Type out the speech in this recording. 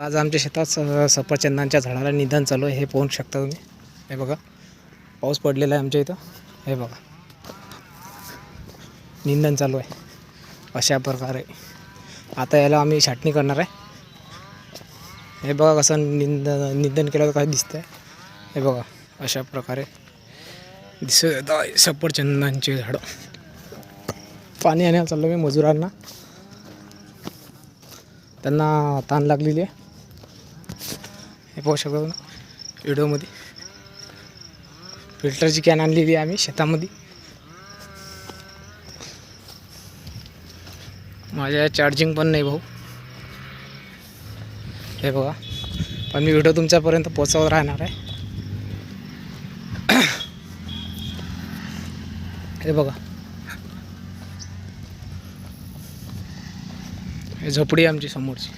आज आमच्या शेतात सफरचंदांच्या झाडाला निधन चालू आहे. हे पाहू शकता तुम्ही. हे बघा. पाऊस पडलेला आहे आमच्या इथं. हे बघा. निंदन चालू आहे. अशा प्रकारे. आता याला आम्ही छाटणी करणार आहे. हे बघा कसं निंद निंदन केलं काय दिसतंय. हे बघा. अशा प्रकारे दिसत आहे सफरचंदांची झाडं. पाणी आणायला चाललो मी मजुरांना. त्यांना ताण लागलेली आहे. हे पाहू शकता तुम्ही व्हिडिओमध्ये. फिल्टरची कॅन आणलेली आहे आम्ही शेतामध्ये. माझ्या चार्जिंग पण नाही भाऊ. हे बघा. पण मी व्हिडिओ तुमच्यापर्यंत पोचवत राहणार आहे. हे बघा. हे झोपडी आहे आमची समोरची.